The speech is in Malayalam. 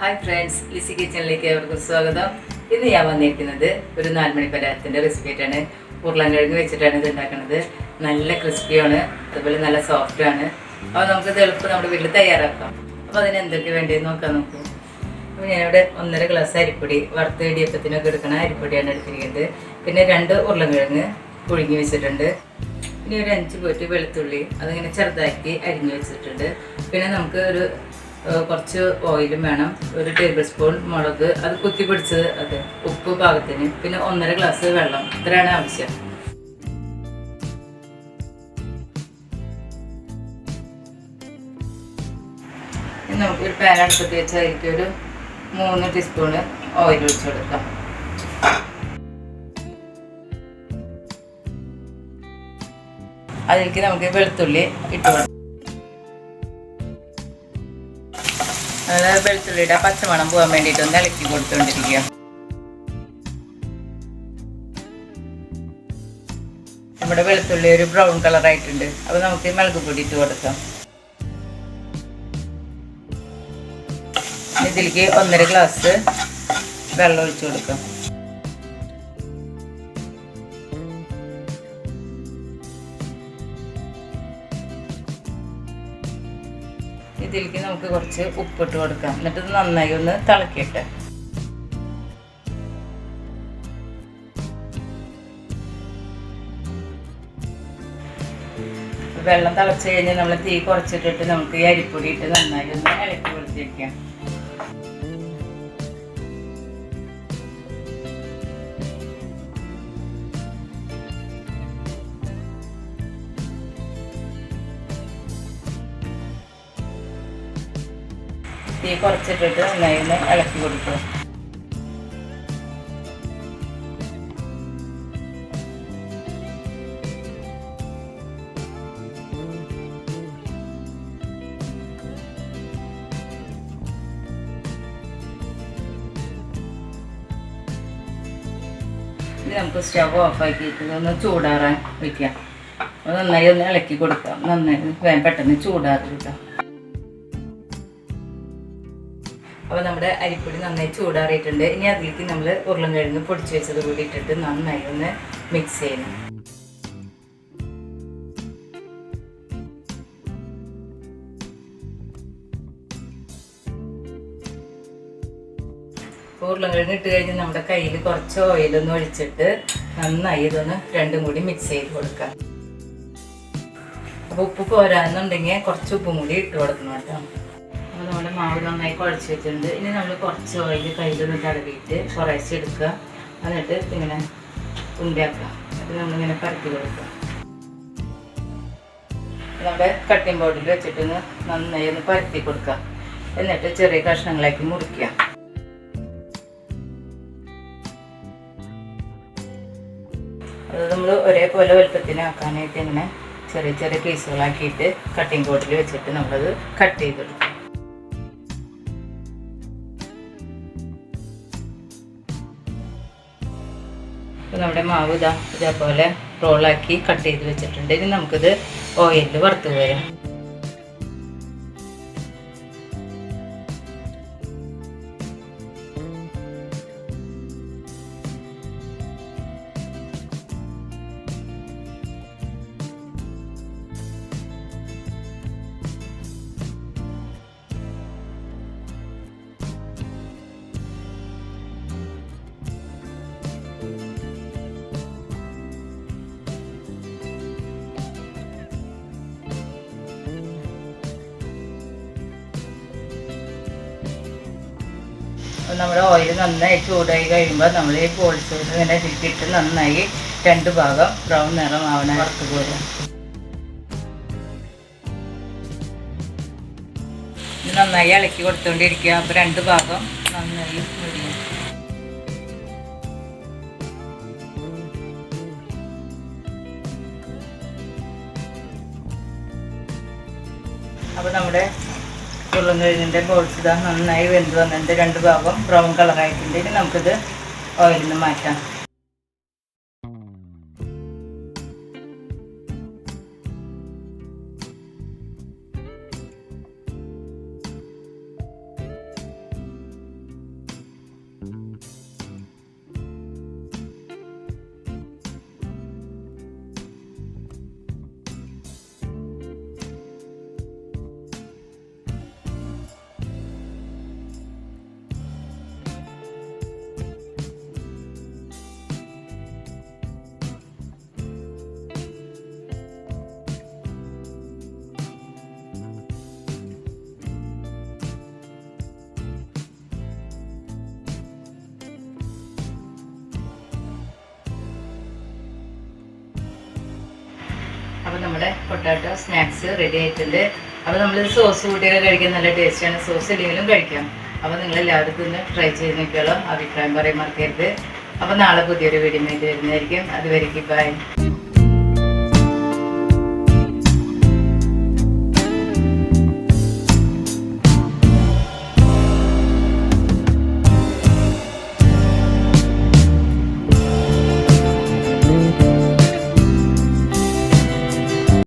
ഹായ് ഫ്രണ്ട്സ് ലിസി കിച്ചണിലേക്ക് അവർക്ക് സ്വാഗതം. ഇന്ന് ഞാൻ വന്നിരിക്കുന്നത് ഒരു നാലുമണി പലഹാരത്തിന്റെ റെസിപ്പിയായിട്ടാണ് ഉരുളൻകിഴങ്ങ് വെച്ചിട്ടാണ് ഇത് ഉണ്ടാക്കുന്നത്. നല്ല ക്രിസ്പിയാണ് അതുപോലെ നല്ല സോഫ്റ്റ് ആണ്. അപ്പോൾ നമുക്ക് എളുപ്പം നമ്മുടെ വീട്ടിൽ തയ്യാറാക്കാം. അപ്പോൾ അതിന് എന്തൊക്കെ വേണ്ടതെന്ന് നോക്കാം നമുക്ക്. അപ്പോൾ ഞാനിവിടെ ഒന്നര ഗ്ലാസ് അരിപ്പൊടി വറുത്ത് ഇടിയപ്പത്തിനൊക്കെ എടുക്കണ അരിപ്പൊടിയാണ് എടുത്തിരിക്കുന്നത്. പിന്നെ രണ്ട് ഉരുളൻകിഴങ്ങ് പുഴുങ്ങി വെച്ചിട്ടുണ്ട്. പിന്നെ ഒരു അഞ്ച് പോയിട്ട് വെളുത്തുള്ളി അതിങ്ങനെ ചെറുതാക്കി അരിഞ്ഞു വെച്ചിട്ടുണ്ട്. പിന്നെ നമുക്ക് ഒരു കുറച്ച് ഓയിലും വേണം. ഒരു ടേബിൾ സ്പൂൺ മുളക്. അത് കുത്തി പിടിച്ചത് അത് ഉപ്പ് പാകത്തിന്. പിന്നെ ഒന്നര ഗ്ലാസ് വെള്ളം. ഇത്രയാണ് ആവശ്യം. നമുക്ക് ഒരു പാൻ അടുപ്പത്ത് വെച്ച് അതിലേക്ക് ഒരു മൂന്ന് ടീസ്പൂണ് ഓയിൽ ഒഴിച്ചു കൊടുക്കാം. അതിലേക്ക് നമുക്ക് വെളുത്തുള്ളി ഇട്ട് കൊടുക്കാം. വെളുത്തുള്ളിയുടെ പച്ചമണം പോകാൻ വേണ്ടിയിട്ട് ഒന്ന് ഇളക്കി കൊടുത്തുകൊണ്ടിരിക്കുക. നമ്മുടെ വെളുത്തുള്ളി ഒരു ബ്രൗൺ കളർ ആയിട്ടുണ്ട്. അപ്പോൾ നമുക്ക് മുളക് പൊടി ഇട്ട് കൊടുക്കാം. ഇതിലേക്ക് ഒന്നര ഗ്ലാസ് വെള്ളം ഒഴിച്ചു കൊടുക്കാം. ഇതിലേക്ക് നമുക്ക് കുറച്ച് ഉപ്പിട്ട് കൊടുക്കാം. എന്നിട്ട് ഇത് നന്നായി ഒന്ന് തിളക്കിയിട്ട്. വെള്ളം തിളച്ച് കഴിഞ്ഞ് നമ്മൾ തീ കുറച്ചിട്ടിട്ട് നമുക്ക് ഈ അരിപ്പൊടി ഇട്ട് നന്നായി ഒന്ന് ഇളക്കി കൊടുത്തിരിക്കാം തീ കുറച്ചിട്ടിട്ട് നന്നായി ഒന്ന് ഇളക്കി കൊടുക്കുക നമുക്ക് സ്റ്റവ് ഓഫ് ആക്കിയിട്ട് ഒന്ന് ചൂടാറാൻ വയ്ക്കാം നന്നായി ഒന്ന് ഇളക്കി കൊടുക്കാം. നന്നായി പെട്ടെന്ന് ചൂടാറി കിട്ടാം. അപ്പോൾ നമ്മുടെ അരിപ്പൊടി നന്നായി ചൂടാറിയിട്ടുണ്ട്. ഇനി അതിലേക്ക് നമ്മൾ ഉരുളൻകിഴങ്ങ് പൊടിച്ച് വെച്ചത് കൂടി ഇട്ടിട്ട് നന്നായി ഒന്ന് മിക്സ് ചെയ്യണം. ഉരുളൻകിഴങ്ങ് ഇട്ട് കഴിഞ്ഞ് നമ്മുടെ കയ്യിൽ കുറച്ച് ഓയിലൊന്ന് ഒഴിച്ചിട്ട് നന്നായി ഇതൊന്ന് രണ്ടും കൂടി മിക്സ് ചെയ്ത് കൊടുക്കാം. അപ്പോൾ ഉപ്പ് പോരാന്നുണ്ടെങ്കിൽ കുറച്ച് ഉപ്പും കൂടി ഇട്ട് കൊടുക്കണം കേട്ടോ. നമ്മുടെ മാവ് നന്നായി കുഴച്ച് വെച്ചിട്ടുണ്ട്. ഇനി നമ്മൾ കുറച്ച് ഓയിൽ കയ്യിലൊന്ന് തടവിയിട്ട് കുറേശ്ശെ എടുക്കുക. എന്നിട്ട് ഇങ്ങനെ ഉണ്ടാക്കുക അത് നമ്മളിങ്ങനെ പരത്തി കൊടുക്കുക. നമ്മുടെ കട്ടിംഗ് ബോർഡിൽ വെച്ചിട്ടൊന്ന് നന്നായി ഒന്ന് പരത്തി കൊടുക്കുക. എന്നിട്ട് ചെറിയ കഷ്ണങ്ങളാക്കി മുറിക്കുക. അത് നമ്മൾ ഒരേപോലെ വലുപ്പത്തിനാക്കാനായിട്ട് ഇങ്ങനെ ചെറിയ ചെറിയ പീസുകളാക്കിയിട്ട് കട്ടിംഗ് ബോർഡിൽ വെച്ചിട്ട് നമ്മളത് കട്ട് ചെയ്തെടുക്കും. അപ്പോൾ നമ്മുടെ മാവ് ഇതാ ഇതേപോലെ റോളാക്കി കട്ട് ചെയ്ത് വെച്ചിട്ടുണ്ട്. ഇനി നമുക്കിത് ഓയിലിൽ വറുത്ത് വരാം നമ്മുടെ ഓയിൽ നന്നായി ചൂടായി കഴിയുമ്പോൾ നമ്മൾ ഈ ബോൾസ് ഇങ്ങനെ ഇതിൽക്കിട്ട് നന്നായി രണ്ട് ഭാഗം ബ്രൗൺ നിറം ആവണ വറുത്ത് പോരാം നന്നായി ഇളക്കി കൊടുത്തുകൊണ്ടിരിക്കുക അപ്പോൾ രണ്ട് ഭാഗം നന്നായി അപ്പോൾ നമ്മുടെ ഉരുളൻകിഴങ്ങിന്റെ ബോൾസ് ഇതാ നന്നായി വെന്ത് വന്നിട്ടുണ്ട്. രണ്ട് ഭാഗം ബ്രൗൺ കളറായിട്ടുണ്ട് ഇനി നമുക്കിത് ഓയിലിൽ നിന്ന് മാറ്റാം. അപ്പോൾ നമ്മുടെ പൊട്ടാറ്റോ സ്നാക്സ് റെഡി ആയിട്ടുണ്ട്. അപ്പോൾ നമ്മൾ സോസ് കൂട്ടിയൊക്കെ കഴിക്കാൻ നല്ല ടേസ്റ്റാണ് സോസ് ഇല്ലെങ്കിലും കഴിക്കാം. അപ്പോൾ നിങ്ങൾ എല്ലാവരും ഇതൊന്ന് ട്രൈ ചെയ്ത് നോക്കിയോളൂ അഭിപ്രായം പറയാൻ മറക്കരുത്. അപ്പോൾ നാളെ പുതിയൊരു വീഡിയോ വരുന്നതായിരിക്കും. അതുവരെ ബൈ